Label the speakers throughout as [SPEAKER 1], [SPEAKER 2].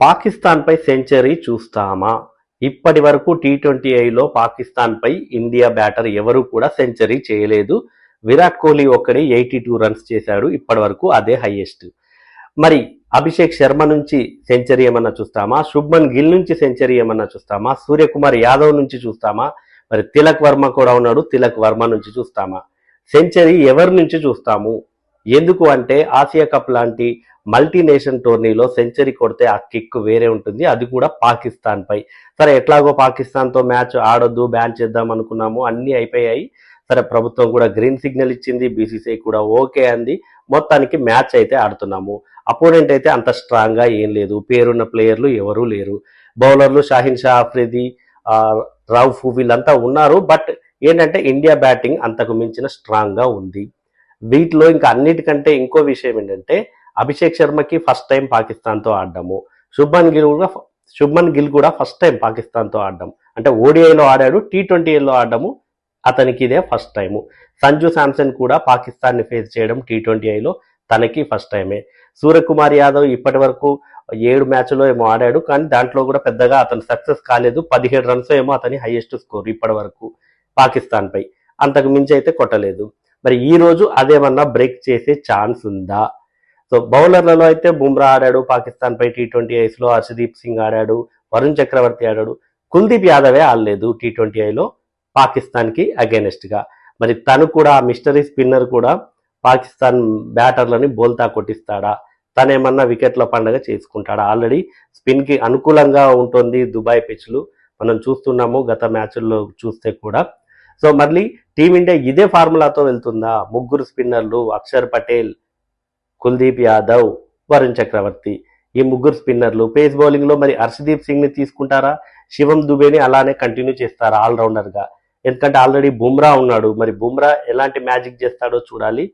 [SPEAKER 1] పాకిస్తాన్పై century చూస్తామా? ఇప్పటి వరకు టీ ట్వంటీ ఐలో పాకిస్తాన్పై ఇండియా బ్యాటర్ ఎవరు కూడా సెంచరీ చేయలేదు. విరాట్ కోహ్లీ ఒక్కడే ఎయిటీ టూ రన్స్ చేశాడు ఇప్పటి వరకు అదే హైయెస్ట్. మరి అభిషేక్ శర్మ నుంచి సెంచరీ ఏమన్నా చూస్తామా? శుభ్మన్ గిల్ నుంచి సెంచరీ ఏమన్నా చూస్తామా? సూర్యకుమార్ యాదవ్ నుంచి చూస్తామా? మరి తిలక్ వర్మ కూడా ఉన్నాడు తిలక్ వర్మ నుంచి చూస్తామా? సెంచరీ ఎవరి నుంచి చూస్తాము? ఎందుకు అంటే ఆసియా కప్ లాంటి మల్టీనేషన్ టోర్నీలో సెంచరీ కొడితే ఆ కిక్ వేరే ఉంటుంది అది కూడా పాకిస్తాన్ పై. సరే ఎట్లాగో పాకిస్తాన్తో మ్యాచ్ ఆడొద్దు బ్యాన్ చేద్దాం అనుకున్నాము అన్నీ అయిపోయాయి. సరే ప్రభుత్వం కూడా గ్రీన్ సిగ్నల్ ఇచ్చింది బీసీసీఐ కూడా ఓకే అంది. మొత్తానికి మ్యాచ్ అయితే ఆడుతున్నాము. అపోనెంట్ అయితే అంత స్ట్రాంగ్గా ఏం లేదు. పేరున్న ప్లేయర్లు ఎవరూ లేరు. బౌలర్లు షాహిన్ షా ఆఫ్రిది ఆ, రౌఫ్ వీళ్ళంతా ఉన్నారు. బట్ ఏంటంటే ఇండియా బ్యాటింగ్ అంతకు మించిన స్ట్రాంగ్గా ఉంది. వీటిలో ఇంకా అన్నిటికంటే ఇంకో విషయం ఏంటంటే అభిషేక్ శర్మకి ఫస్ట్ టైం పాకిస్తాన్తో ఆడడము. శుభ్మన్ గిల్ కూడా శుభ్మన్ గిల్ కూడా ఫస్ట్ టైం పాకిస్తాన్తో ఆడడం. అంటే ఓడిఐలో ఆడాడు టీ ట్వంటీలో ఆడడము అతనికి ఇదే ఫస్ట్ టైము. సంజు శాంసన్ కూడా పాకిస్తాన్ని ఫేస్ చేయడం టీ ట్వంటీ ఐలో తనకి ఫస్ట్ టైమే. సూర్యకుమార్ యాదవ్ ఇప్పటి వరకు ఏడు మ్యాచ్లో ఏమో ఆడాడు కానీ దాంట్లో కూడా పెద్దగా అతను సక్సెస్ కాలేదు. పదిహేడు రన్స్ ఏమో అతని హైయెస్ట్ స్కోర్ ఇప్పటి వరకు పాకిస్తాన్పై. అంతకు మించి అయితే కొట్టలేదు. మరి ఈరోజు అదేమన్నా బ్రేక్ చేసే ఛాన్స్ ఉందా? సో బౌలర్లలో అయితే బుమ్రా ఆడాడు పాకిస్తాన్ పై టీ ట్వంటీ ఐస్లో హర్షదీప్ సింగ్ ఆడాడు వరుణ్ చక్రవర్తి ఆడాడు. కుల్దీప్ యాదవే ఆడలేదు టీ ట్వంటీ ఐలో పాకిస్తాన్కి అగేనెస్ట్గా మరి తను కూడా ఆ మిస్టరీ స్పిన్నర్ కూడా పాకిస్తాన్ బ్యాటర్లని బోల్తా కొట్టిస్తాడా? తనేమన్నా వికెట్ల పండగ చేసుకుంటాడా? ఆల్రెడీ స్పిన్కి అనుకూలంగా ఉంటుంది దుబాయ్ పిచ్లు. మనం చూస్తున్నాము గత మ్యాచ్ల్లో చూస్తే కూడా. సో మళ్ళీ టీమిండియా ఇదే ఫార్ములాతో వెళ్తుందా? ముగ్గురు స్పిన్నర్లు అక్షర్ పటేల్ కుల్దీప్ యాదవ్ వరుణ్ చక్రవర్తి. ఈ ముగ్గురు స్పిన్నర్లు పేస్ బౌలింగ్లో మరి హర్షదీప్ సింగ్ని తీసుకుంటారా? శివం దుబేని అలానే కంటిన్యూ చేస్తారా ఆల్రౌండర్గా ఎందుకంటే ఆల్రెడీ బుమ్రా ఉన్నాడు. మరి బుమ్రా ఎలాంటి మ్యాజిక్ చేస్తాడో చూడాలి.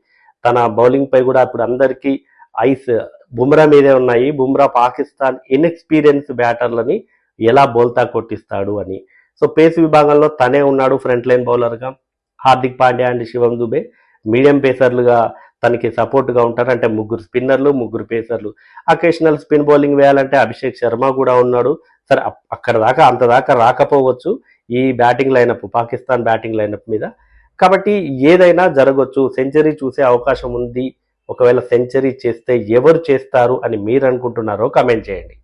[SPEAKER 1] తన బౌలింగ్ పై కూడా ఇప్పుడు అందరికీ ఐస్ బుమ్రా మీదే ఉన్నాయి. బుమ్రా పాకిస్తాన్ ఇన్ఎక్స్పీరియన్స్ బ్యాటర్లని ఎలా బోల్తా కొట్టిస్తాడు అని. సో పేస్ విభాగంలో తనే ఉన్నాడు ఫ్రంట్ లైన్ బౌలర్గా. హార్దిక్ పాండ్యా అండ్ శివం దుబే. మీడియం పేసర్లుగా తనకి సపోర్ట్గా ఉంటారు. అంటే ముగ్గురు స్పిన్నర్లు ముగ్గురు పేసర్లు. అకేషనల్ స్పిన్ బౌలింగ్ వేయాలంటే అభిషేక్ శర్మ కూడా ఉన్నాడు. సరే అక్కడ దాకా అంత దాకా రాకపోవచ్చు ఈ batting lineup Pakistan batting lineup మీద. కాబట్టి ఏదైనా జరగవచ్చు సెంచరీ చూసే అవకాశం ఉంది. ఒకవేళ సెంచరీ చేస్తే ఎవరు చేస్తారు అని మీరు అనుకుంటున్నారో కమెంట్ చేయండి.